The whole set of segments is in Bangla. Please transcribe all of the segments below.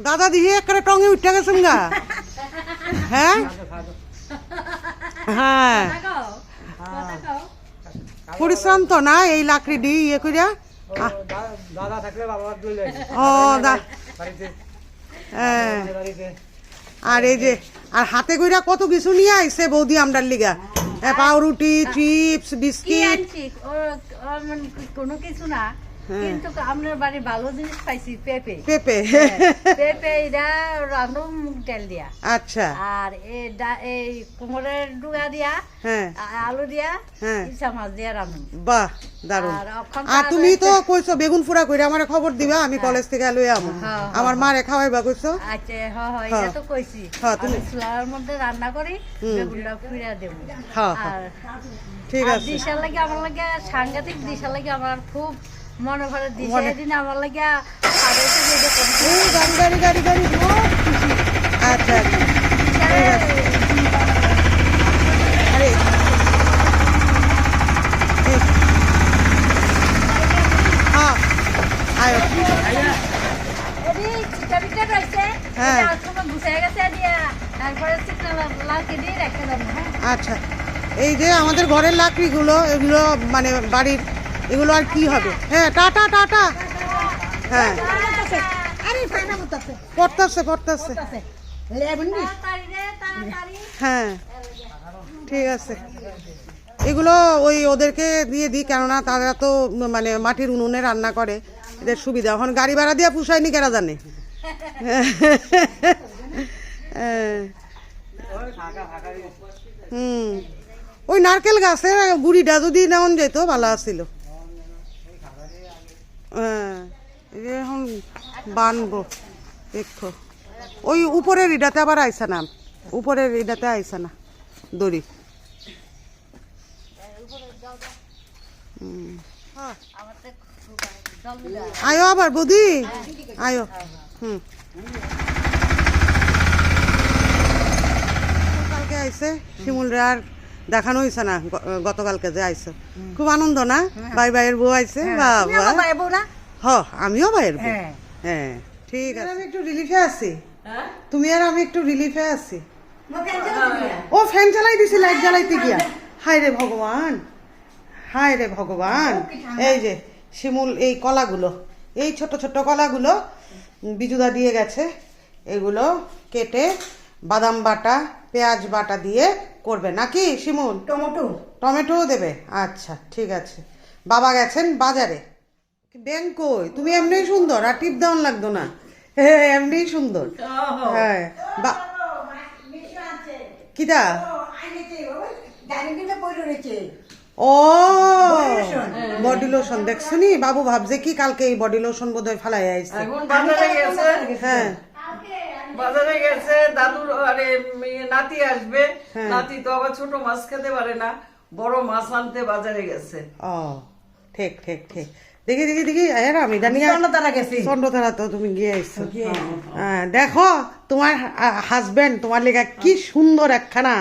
দাদা দিয়ে একটা টঙে উঠে গেছেন গা। হ্যাঁ? হ্যাঁ। পরিশ্রম তো না এই লাকড়ি দিয়ে ইয়ে করিয়া আহ, দাদা থাকলে বাবা ও দা। হ্যাঁ আর এই যে আর হাতে কইরা কত কিছু নিয়ে আইছে বৌদি আমরার লিগা? পাউরুটি চিপস বিস্কিট। মানে কোনো কিছু না। কিন্তু আপনার বাড়ি ভালো জিনিস পাইছি পেঁপে। পেঁপে। পেঁপে এটা ডাল দিয়া। আচ্ছা। আর এই ডুগা দিয়া হ্যাঁ। আলু দিয়া হ্যাঁ। ইচ্ছা মাছ দিয়া বাহ আর তুমি তো কইছো বেগুন ফুরা কইরা আমার খবর দিবা আমি কলেজ থেকে লই আমু হ্যাঁ, আমার মারে খাওয়াইবা কইছো? আচ্ছা হ হ এটা হ্যাঁ। তো কইছি। হ্যাঁ, তুমি- চুলার মধ্যে রান্না করি বেগুনটা ফিরা দেবো। হ্যাঁ, হ্যাঁ। ঠিক আছে। দিশার লাগে আমার লাগে সাংঘাতিক দিশার লাগে আমার খুব মনে করে দিশা এদিন আমার লাগে গাড়ি গাড়ি গাড়ি গাড়ি আচ্ছা আচ্ছা। আরে এই। হ্যাঁ। আয়ো। হ্যাঁ। হ্যাঁ? আচ্ছা। এই যে আমাদের ঘরের লাকড়িগুলো এগুলো মানে বাড়ির এগুলো আর কি হবে? হ্যাঁ টাটা টাটা হ্যাঁ। রে, তাড়াতাড়ি। হ্যাঁ ঠিক আছে। এগুলো ওই ওদেরকে দিয়ে দিই কেননা তারা তো মানে মাটির উনুনে রান্না করে। এদের সুবিধা। এখন গাড়ি ভাড়া দিয়ে পুষায়নি কেরা জানে? হ্যাঁ। হুম। ওই নারকেল গাছের গুড়িটা যদি নেওয়া যেত ভালো যে এখন বানবো, দেখো ওই উপরের ইটাতে আবার আইসা না, উপরের ইটাতে আইসা না, দড়ি। হ্যাঁ। আয়ো আবার বৌদি, আয়ো হুম কালকে আইছে শিমুল রে আর দেখানো হয়েছে না গতকালকে যে আইছে। খুব আনন্দ না? ভাই ভাইয়ের বউ আইছে বাবা হ আমিও ভাইয়ের বউ। হ্যাঁ। ঠিক আছে। আমি একটু রিলিফে আছি। তুমি আর আমি একটু রিলিফে আছি। ও ফ্যান চালাই দিছি লাইট জ্বালাইতে গিয়া। হায় রে ভগবান হায় রে ভগবান এই যে শিমুল এই কলাগুলো এই ছোট ছোট কলাগুলো বিজুদা দিয়ে গেছে। এগুলো কেটে বাদাম বাটা পেঁয়াজ বাটা দিয়ে করবে নাকি শিমুল? টমেটো। টমেটোও দেবে? আচ্ছা ঠিক আছে। বাবা গেছেন বাজারে। ব্যাংক কই? তুমি এমনিই সুন্দর আর টিপ দেওয়ান লাগতো না। হ্যাঁ এমনিই সুন্দর। হ্যাঁ বা কিটা? ও বডি লোশন দেখছ নি? বাবু ভাবছে কি কালকে এই বডি লোশন বোধহয় ফালাই আইছে হ্যাঁ। বাজারে গেছে দাদুর আরে নাতি আসবে। হ্যাঁ। নাতি তো আবার ছোট মাছ খেতে পারে না। বড় মাছ আনতে বাজারে গেছে। ও ঠিক ঠিক ঠিক। দেখি দেখি দেখি এর আমি জানি তারা গেছি। চন্দ্রতারা তো তুমি গিয়ে হ্যাঁ, দেখো তোমার হাজবেন্ড তোমার লেগা কি সুন্দর একখানা।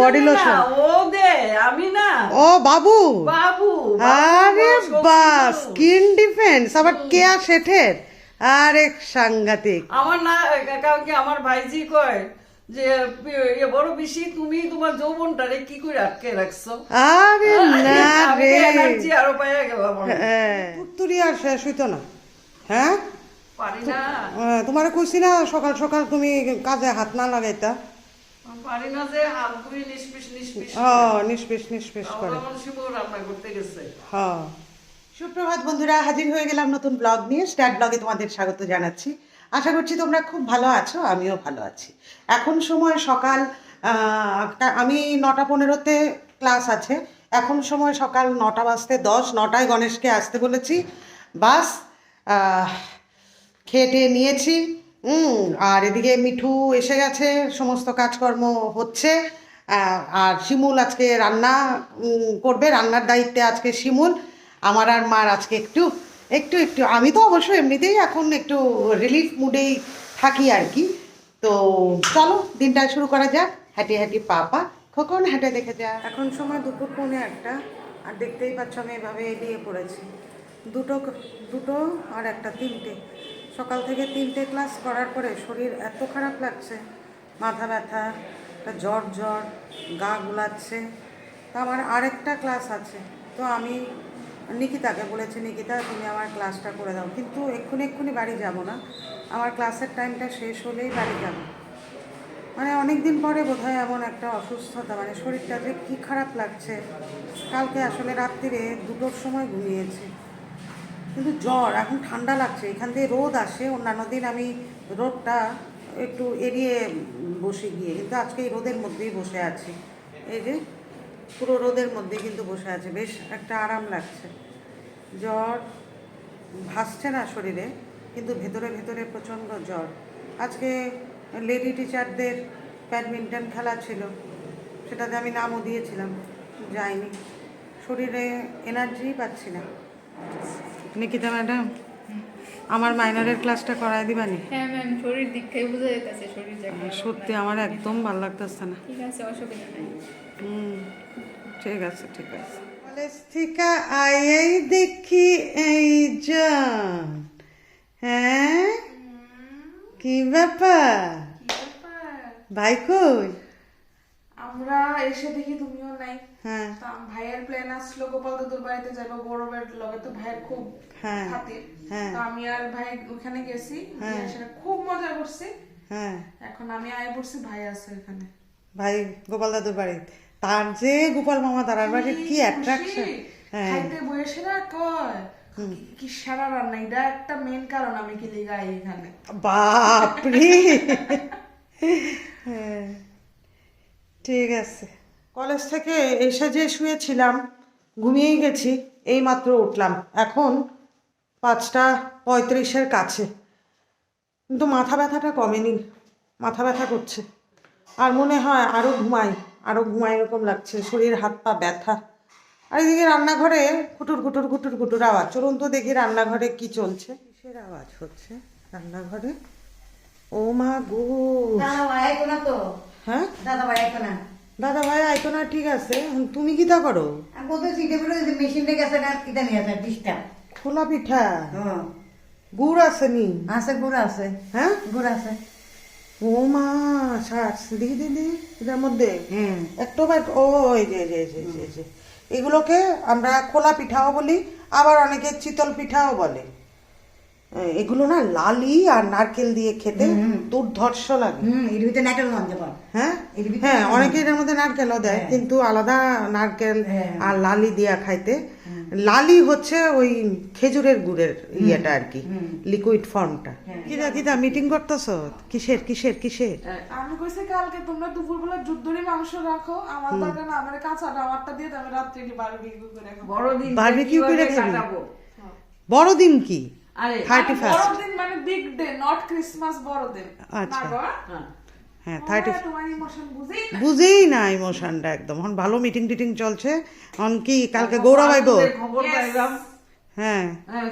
বডি লোশন ও দে আমি না। ও বাবু। বাবু আরে বাস স্কিন ডিফেন্স আবার কেয়া শেঠের আরে সাংঘাতিক। আমার না কাউকে আমার ভাইজি কয় যে এ বড় বেশি তুমি তোমার যৌবনটারে কি করে আটকে রাখছো? আরে না রে। এনার্জি আরও পাইয়া গেলাম হ্যাঁ। তুত্তুরি আর শেষ হইতো না। হ্যাঁ? পারি না। হ্যাঁ, তোমারে কইছি না সকাল সকাল তুমি কাজে হাত না লাগাইতা। পারি না যে হাত নিষ্পিস নিষ্পিস করে। আমার শিব রান্না করতে গেছে। হ্যাঁ। সুপ্রভাত বন্ধুরা, হাজির হয়ে গেলাম নতুন ব্লগ নিয়ে। স্ট্যাট ব্লগে তোমাদের স্বাগত জানাচ্ছি। আশা করছি তোমরা খুব ভালো আছো, আমিও ভালো আছি। এখন সময় সকাল আমি নটা পনেরোতে ক্লাস আছে। এখন সময় সকাল নটা বাজতে দশ, নটায় গণেশকে আসতে বলেছি। বাস খেয়ে টেয়ে নিয়েছি। আর এদিকে মিঠু এসে গেছে, সমস্ত কাজকর্ম হচ্ছে। আর শিমুল আজকে রান্না করবে। রান্নার দায়িত্বে আজকে শিমুল। আমার আর মার আজকে একটু একটু একটু। আমি তো অবশ্য এমনিতেই এখন একটু রিলিফ মুডেই থাকি আর কি। তো চলো, দিনটা শুরু করা যাক। হাঁটি হাঁটি পাপা খোকন, হাঁটে দেখে যা। এখন সময় দুপুর পৌনে একটা, আর দেখতেই পাচ্ছ আমি এভাবে এলিয়ে পড়েছি। দুটো দুটো আর একটা, তিনটে। সকাল থেকে তিনটে ক্লাস করার পরে শরীর এত খারাপ লাগছে। মাথা ব্যথা, একটা জ্বর জ্বর, গা গুলাচ্ছে। তা আমার আরেকটা ক্লাস আছে। তো আমি নিকিতাকে বলেছি, নিকিতা, তুমি আমার ক্লাসটা করে দাও। কিন্তু এক্ষুনি এক্ষুনি বাড়ি যাব না। আমার ক্লাসের টাইমটা শেষ হলেই বাড়ি যাব। মানে অনেক দিন পরে বোধহয় এমন একটা অসুস্থতা মানে শরীরটা যে কী খারাপ লাগছে। কালকে আসলে রাত্রিরে দুটোর সময় ঘুমিয়েছি। কিন্তু জ্বর, এখন ঠান্ডা লাগছে। এখান দিয়ে রোদ আসে। অন্যান্য দিন আমি রোদটা একটু এড়িয়ে বসে গিয়ে। কিন্তু আজকে এই রোদের মধ্যেই বসে আছি। এই যে পুরো রোদের মধ্যে কিন্তু বসে আছে। বেশ একটা আরাম লাগছে। জ্বর ভাসছে না শরীরে কিন্তু ভেতরে ভেতরে প্রচণ্ড জ্বর। আজকে লেডি টিচারদের ব্যাডমিন্টন খেলা ছিল। সেটাতে আমি নামও দিয়েছিলাম। যাইনি। শরীরে এনার্জি পাচ্ছি না। নিকিতা ম্যাডাম আমার মাইনরের ক্লাসটা করায় দিবানি? হ্যাঁ ম্যাম শরীর বোঝা যেতেছে শরীর যাকে সত্যি আমার একদম ভালো লাগতেছে না। ঠিক আছে অসুবিধা নাই। হুম ঠিক আছে ঠিক আছে। কলেজ থেকে আইয়াই দেখি এই জন। হ্যাঁ? কি ব্যাপার? ভাই কই? আমরা এসে দেখি তুমিও নাই। হ্যাঁ। ভাইয়ের প্ল্যান আসলো গোপাল দাদুর বাড়িতে যাব গৌরবের লগে। তো ভাইয়ের খুব হ্যাঁ খাতির। হ্যাঁ। তো আমি আর ভাই ওখানে গেছি গিয়ে সেটা খুব মজা করছি। হ্যাঁ। এখন আমি আয় পড়ছি ভাই আছে এখানে ভাই গোপাল দাদুর বাড়ি তার যে গোপাল মামা তারার বাড়ির কি অ্যাট্রাকশন। হ্যাঁ। খাইতে বসে না কয় কি- কি সারা রান্না এটা একটা মেন কারণ আমি কি লিগাই এখানে। বাপরে। হ্যাঁ। ঠিক আছে। কলেজ থেকে এসে যে শুয়েছিলাম ঘুমিয়েই গেছি এই মাত্র উঠলাম। এখন পাঁচটা পঁয়ত্রিশের কাছে। কিন্তু মাথা ব্যথাটা কমেনি মাথা ব্যথা করছে। আর মনে হয় আরও ঘুমাই। আরও ঘুমাই এরকম লাগছে শরীর হাত পা ব্যথা। আর এদিকে রান্নাঘরে কুটুর কুটুর কুটুর কুটুর আওয়াজ। চলুন তো দেখি রান্নাঘরে কি চলছে। কিসের আওয়াজ হচ্ছে রান্নাঘরে? ও মা গো। দাদা ভাই তো। হ্যাঁ? দাদা ভাই আইতো না। দাদা ভাই আইতো না ঠিক আছে। তুমি কি তা করো মেশিনটা গেছে না কিটা নিয়ে খোলা পিঠা? হ্যাঁ। গুড় আছে নি? আছে গুড় আছে। হ্যাঁ? গুড় আছে। ও মা। ছাড় দিদি দিদি এটার মধ্যে। একটু ও এই যে যে, যে, যে, এগুলোকে আমরা খোলা পিঠাও বলি আবার অনেকে চিতল পিঠাও বলে। এগুলো না লালি আর নারকেল দিয়ে খেতে দুর্ধর্ষ লাগে। হুম এর ভিতরে পার হ্যাঁ? হ্যাঁ অনেকে এটার মধ্যে নারকেলও দেয় কিন্তু আলাদা নারকেল হ্যাঁ। আর লালি দিয়া খাইতে লালি হচ্ছে ওই খেজুরের গুড়ের ইয়েটা আর কি লিকুইড ফর্মটা কিরা কিরা মিটিং করতেছ? কিসের কিসের কিসের? আমি কইছি কালকে তোমরা দুপুরবেলা যুদ্ধরি মাংস রাখো আমার দরকার না আমার কাঁচাটা আমারটা দিয়ে দাও, আমি রাত্রে বারবিকিউ করে খাব। বড়দিন Barbecue করে খাবি? বড়দিন কি? আরে থার্টি ফার্স্ট বড়দিন মানে বিগ ডে নট ক্রিসমাস বড়দিন। আচ্ছা। হ্যাঁ। হ্যাঁ থার্টি হ্যাঁ, বুঝেই না ইমোশনটা একদম। এখন ভালো মিটিং টিটিং চলছে। এখন কি কালকে গৌরব আইব? আনন্দের হ্যাঁ। হ্যাঁ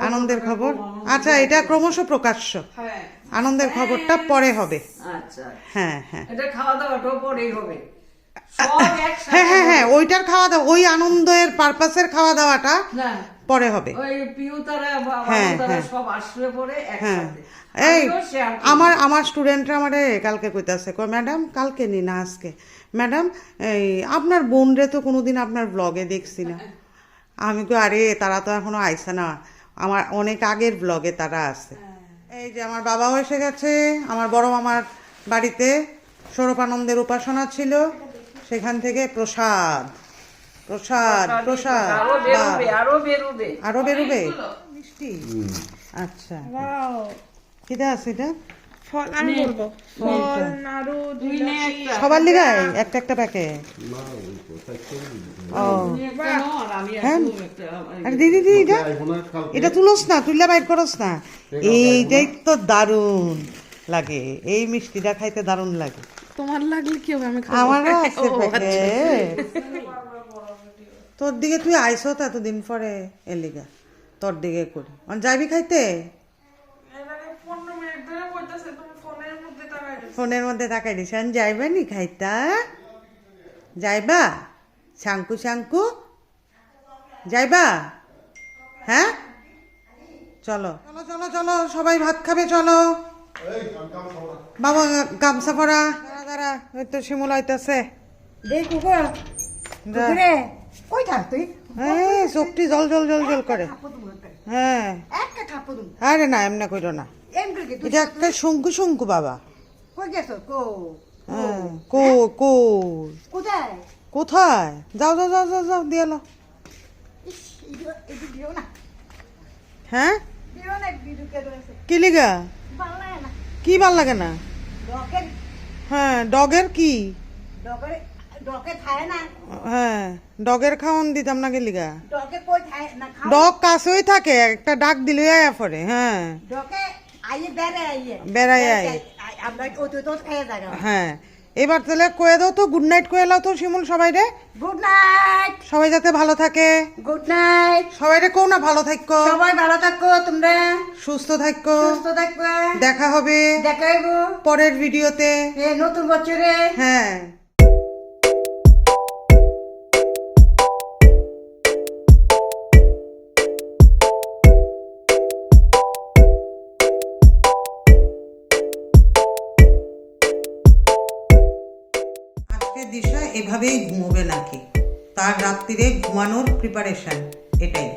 আনন্দের খবর? আচ্ছা এটা ক্রমশ প্রকাশ্য। হ্যাঁ। আনন্দের খবরটা পরে হবে। আচ্ছা হ্যাঁ হ্যাঁ। এটা খাওয়া দাওয়াটাও পরেই হবে। হ্যাঁ হ্যাঁ হ্যাঁ ওইটার খাওয়া দাওয়া ওই আনন্দের পারপাসের খাওয়া দাওয়াটা না। পরে হবে। হ্যাঁ, হ্যাঁ। হ্যাঁ। এই। আমার আমার স্টুডেন্টরা আমারে কালকে কইতাছে কয় ম্যাডাম কালকে নি না আজকে। ম্যাডাম এই আপনার বোনরে তো কোনোদিন আপনার ব্লগে দেখছি না। আমি কই আরে তারা তো এখনও আইসে না। আমার অনেক আগের ব্লগে তারা আছে। এই যে আমার বাবাও এসে গেছে আমার বড় মামার বাড়িতে। সৌরপানন্দের উপাসনা ছিল। সেখান থেকে প্রসাদ। প্রসাদ প্রসাদ আরও বেরোবে আরও বেরোবে। মিষ্টি? আচ্ছা। কিটা আছে এটা? সবার একটা। একটা হ্যাঁ। দিদি দিদি এটা। এটা তুলোস না তুললে বাইর করস না। এইটাই তো দারুণ লাগে। এই মিষ্টিটা খাইতে দারুণ লাগে। তোমার লাগলে কি হবে? আমি আমারও আছে প্যাকেট। তোর দিকে তুই আইসো তো এতদিন পরে এলিগা তোর দিকে করি। অন যাবি খাইতে? পনেরো মিনিট ধরে বলতেছে তুমি ফোনের মধ্যে তাকাই ফোনের মধ্যে তাকাই দিস আমি যাইবা নি খাইতা? যাইবা? শাঙ্কু শাঙ্কু? যাইবা? হ্যাঁ? চলো। চলো চলো চলো সবাই ভাত খাবে চলো। বাবা গামছা পরা। দাঁড়া দাঁড়া ওই তো শিমুল আইতাছে। দেখ কুকুর কুকুরে। কই থাক তুই? এই চোখটি জল জল জল জল করে। হ্যাঁ। আরে না এমনি কইরো না। এটা একটা শঙ্কু শঙ্কু বাবা। কই গেছো? কো হ্যাঁ কো কো। কোথায়? কোথায়? যাও যাও যাও যাও যাও দিয়ে হ্যাঁ? কে লিগা? ভালো লাগে না। কি ভালো লাগে না? হ্যাঁ ডগের কি? না হ্যাঁ ডগের খাওন দিতাম না গেলিগা ডগ কাছেই থাকে একটা ডাক দিলে আয়া পরে হ্যাঁ। ডকে আইয়ে বেড়ে আইয়ে বেড়ায় আয়। আই- হ্যাঁ এবার তাহলে কয়ে দাও তো গুড নাইট কয়ে তো শিমুল সবাই রে। গুড নাইট সবাই যাতে ভালো থাকে। গুড নাইট সবাই রে কও না ভালো থাকো সবাই ভালো থাকো তোমরা। সুস্থ থাকো সুস্থ থাকবে। দেখা হবে দেখাইবো। পরের ভিডিওতে নতুন বছরে। হ্যাঁ। এভাবেই ঘুমোবে নাকি? তার রাত্রিরে ঘুমানোর প্রিপারেশন এটাই।